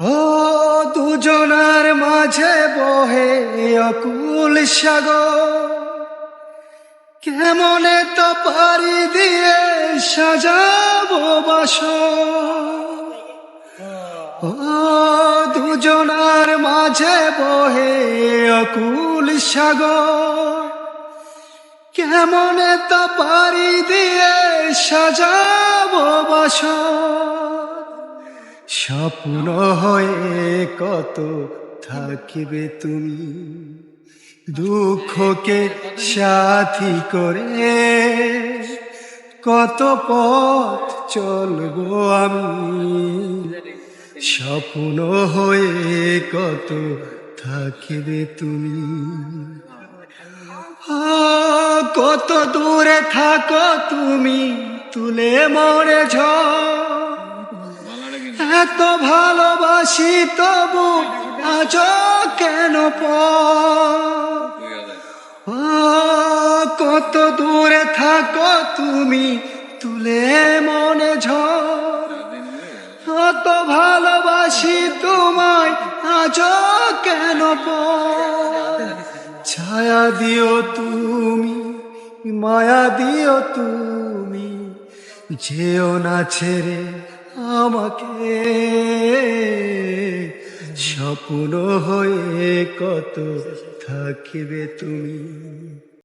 ও দুজনার মাঝে বহে অকুল সাগর। কেমনে তো পারি দিয়ে সাজাবো বাস ও দুজনার মাঝে বহে অকুল সাগর। কেমনে তো পারি দিয়ে সাজাবো বাস স্বপ্ন হয়ে কত থাকিবে তুমি? দুঃখকে সাথী করে কত পথ চলবো আমি? স্বপ্ন হয়ে কত থাকিবে তুমি? কত দূরে থাকো তুমি, তুলে মরে ঝড় এত ভালোবাসি তবু আজ কেন কত দূরে থাকো তুমি, তুলে মনে ঝড়। ভালোবাসি তোমায় আজ কেন ছায়া দিও তুমি, মায়া দিও তুমি, যেও না ছেড়ে আমাকে স্বপ্ন হয়ে কত থাকিবে তুমি?